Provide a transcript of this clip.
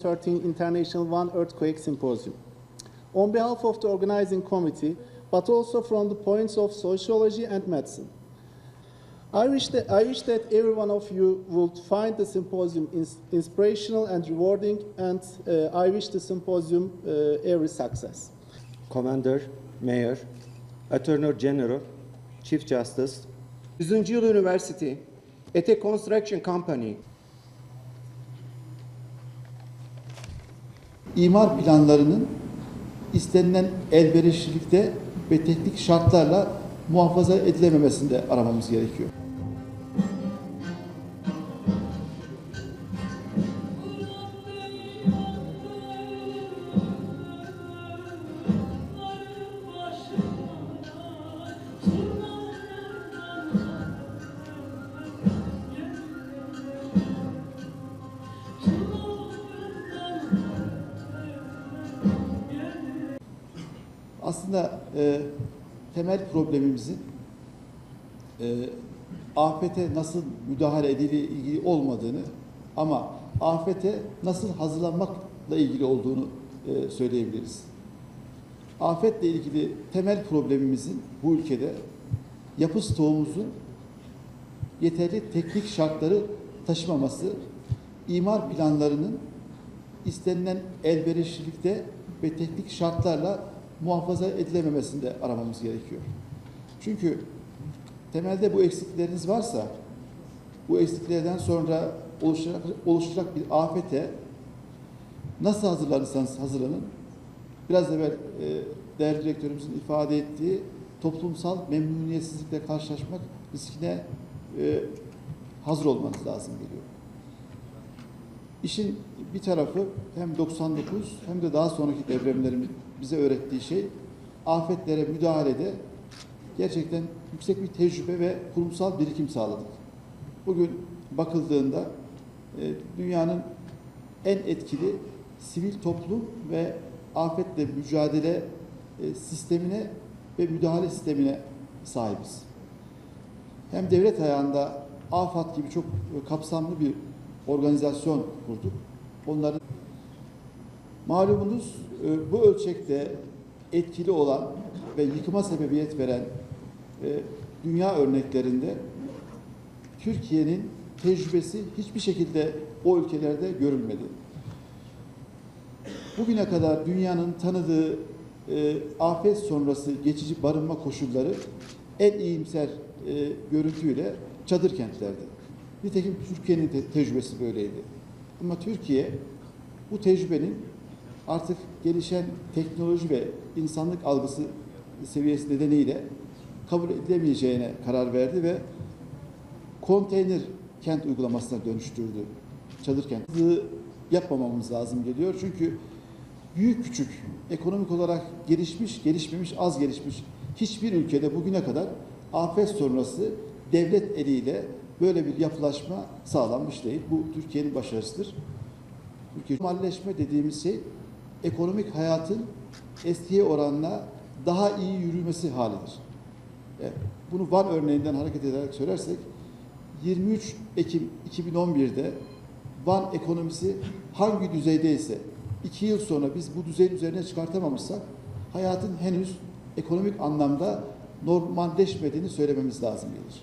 13 International One Earthquake Symposium. On behalf of the organizing committee, but also from the points of sociology and medicine, I wish that, I wish that every one of you would find the symposium ins- inspirational and rewarding, and uh, I wish the symposium uh, every success. Commander, Mayor, Attorney General, Chief Justice, 100. Yıl University, Ete Construction Company, imar planlarının istenilen elverişlilikte ve teknik şartlarla muhafaza edilememesinde aramamız gerekiyor. Aslında e, temel problemimizin e, afete nasıl müdahale edildiği ilgili olmadığını ama afete nasıl hazırlanmakla ilgili olduğunu e, söyleyebiliriz. Afetle ilgili temel problemimizin bu ülkede yapı stoğumuzun yeterli teknik şartları taşımaması, imar planlarının istenilen elverişlilikte ve teknik şartlarla muhafaza edilememesinde aramamız gerekiyor. Çünkü temelde bu eksikleriniz varsa bu eksiklerden sonra oluşacak, oluşacak bir afete nasıl hazırlanırsanız hazırlanın. Biraz evvel e, değerli direktörümüzün ifade ettiği toplumsal memnuniyetsizlikle karşılaşmak riskine e, hazır olmanız lazım geliyor. İşin bir tarafı hem 99 hem de daha sonraki depremlerin bize öğrettiği şey afetlere müdahalede gerçekten yüksek bir tecrübe ve kurumsal birikim sağladık. Bugün bakıldığında e, dünyanın en etkili sivil toplum ve afetle mücadele e, sistemine ve müdahale sistemine sahibiz. Hem devlet ayağında AFAD gibi çok kapsamlı bir organizasyon kurduk. Onların malumunuz e, bu ölçekte etkili olan ve yıkıma sebebiyet veren e, dünya örneklerinde Türkiye'nin tecrübesi hiçbir şekilde o ülkelerde görülmedi. Bugüne kadar dünyanın tanıdığı e, afet sonrası geçici barınma koşulları en iyimser e, görüntüyle çadır kentlerdi. Nitekim Türkiye'nin te- tecrübesi böyleydi. Ama Türkiye bu tecrübenin artık gelişen teknoloji ve insanlık algısı seviyesi nedeniyle kabul edilemeyeceğine karar verdi ve konteyner kent uygulamasına dönüştürdü. Çadır kent. Yapmamamız lazım geliyor. Çünkü büyük küçük, ekonomik olarak gelişmiş, gelişmemiş, az gelişmiş hiçbir ülkede bugüne kadar afet sonrası devlet eliyle böyle bir yapılaşma sağlanmış değil. Bu Türkiye'nin başarısıdır. Türkiye normalleşme dediğimiz şey ekonomik hayatın eskiye oranla daha iyi yürümesi halidir. E, Bunu Van örneğinden hareket ederek söylersek 23 Ekim 2011'de Van ekonomisi hangi düzeydeyse iki yıl sonra biz bu düzeyin üzerine çıkartamamışsak hayatın henüz ekonomik anlamda normalleşmediğini söylememiz lazım gelir.